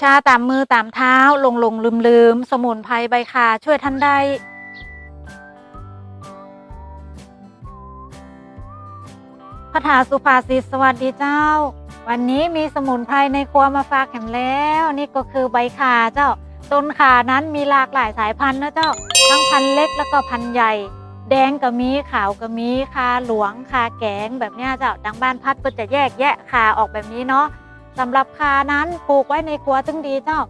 ชาตามมือตามเท้าลงลงลืมลืมสมุนไพรใบคาช่วยท่านได้พระถาสุภาษิตสวัสดีเจ้า วันนี้มีสมุนไพรในครัวมาฝากแข็แล้ว นี่ก็คือใบคาเจ้า ต้นขานั้นมีหลากหลายสายพันธุ์นะเจ้า ทั้งพันธุ์เล็กแล้วก็พันธุ์ใหญ่ แดงก็มีขาวก็มีคาหลวงคาแกงแบบนี้เจ้าดังบ้านพัดก็จะแยกแยะคาออกแบบนี้เนาะ สำหรับคานั้นปลูกไว้ในครัวตึงดีเจ้า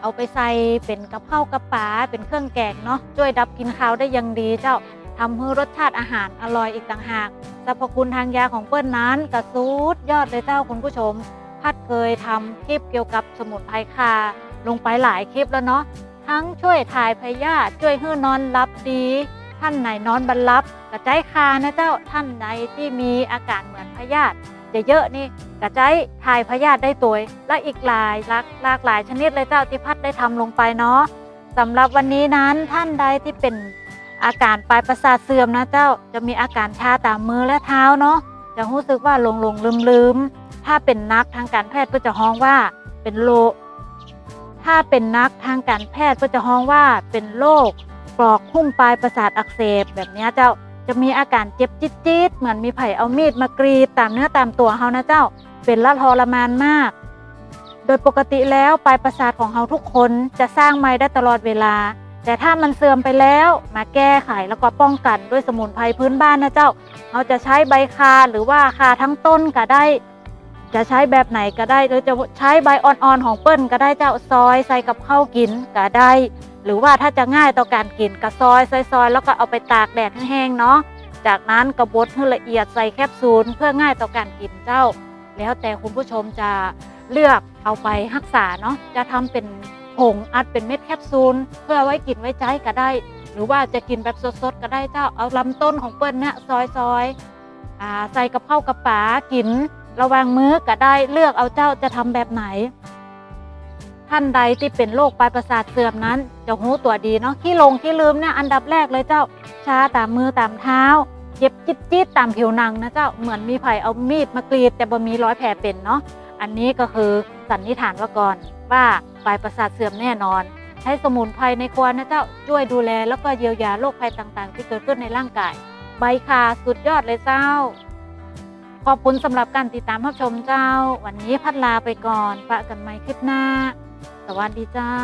เอาไปใส่เป็นกับข้าวกับปลาเป็นเครื่องแกงเนาะช่วยดับกลินคาวได้อยังดีเจ้าทำให้รสชาติอาหารอร่อยอีกต่างหากสรรพคุณทางยาของเปิ้ลนั้นกระสูดยอดเลยเจ้าคุณผู้ชม พัดเคยทำคลิปเกี่ยวกับสมุนไพรคาลงไปหลายคลิปแล้วเนาะทั้งช่วยถ่ายพยาธิช่วยให้นอนหลับดี ท่านไหนนอนบรรลับกระจายคานะเจ้าท่านไหนที่มีอาการเหมือนพยาธิ เยอะๆนี่กระจายถ่ายพยาธิได้ตัว และอีกหลายหลากหลากหลายชนิดเลยเจ้าที่พัดได้ทำลงไปเนาะสำหรับวันนี้นั้นท่านใดที่เป็นอาการปลายประสาทเสื่อมนะเจ้าจะมีอาการชาตามมือและเท้าเนาะจะรู้สึกว่าหลงหลงลืมลืมถ้าเป็นนักทางการแพทย์ก็จะฮ้องว่าเป็นโรคถ้าเป็นนักทางการแพทย์ก็จะฮ้องว่าเป็นโรคปลอกหุ้มปลายประสาทอักเสบแบบนี้เจ้า จะมีอาการเจ็บจี๊ดๆเหมือนมีไผ่เอามีดมากรีดตามเนื้อตามตัวเฮานะเจ้า เป็นละทรมานมาก โดยปกติแล้วปลายประสาทของเฮาทุกคนจะสร้างใหม่ได้ตลอดเวลา แต่ถ้ามันเสื่อมไปแล้วมาแก้ไขแล้วก็ป้องกันด้วยสมุนไพรพื้นบ้านนะเจ้าเราจะใช้ใบคาหรือว่าคาทั้งต้นก็ได้ จะใช้แบบไหนก็ได้หรือจะใช้ใบอ่อนๆของเปิ้ลก็ได้เจ้าซอยใส่กับข้าวกินก็ได้ หรือว่าถ้าจะง่ายต่อการกินก็ซอยซอยๆแล้วก็เอาไปตากแดดแห้งเนาะจากนั้นกระบดให้ละเอียดใส่แคปซูลเพื่อง่ายต่อการกินเจ้า แล้วแต่คุณผู้ชมจะเลือกเอาไปรักษาเนาะจะทำเป็นผงอัดเป็นเม็ดแคปซูลเพื่อไว้กินไว้ใจก็ได้ หรือว่าจะกินแบบสดๆก็ได้เจ้าเอาลำต้นของเปิ้ลเนี่ยซอยๆใส่กับข้าวกับป๋ากิน ระวังมื้อก็ได้เลือกเอาเจ้าจะทำแบบไหน ท่านใดที่เป็นโรคปลายประสาทเสื่อมนั้น จะหูตัวดีเนาะขี้ลงขี้ลืมเนี่ยอันดับแรกเลยเจ้าชาตามมือตามเท้าเจ็บจิตจิตตามผิวหนังนะเจ้าเหมือนมีไผ่เอามีดมากรีดแต่บ่มีร้อยแผลเป็นเนาะอันนี้ก็คือสันนิษฐานว่าก่อนว่าปลายประสาทเสื่อมแน่นอน ใช้สมุนไพรในครัวนะเจ้าช่วยดูแลแล้วก็เยียวยาโรคภัยต่างๆ ที่เกิดขึ้นในร่างกาย ใบคาสุดยอดเลยเจ้า ขอบคุณสำหรับการติดตามรับชมเจ้า วันนี้พัดลาไปก่อนปะกันใหม่คลิปหน้า สวัสดีเจ้า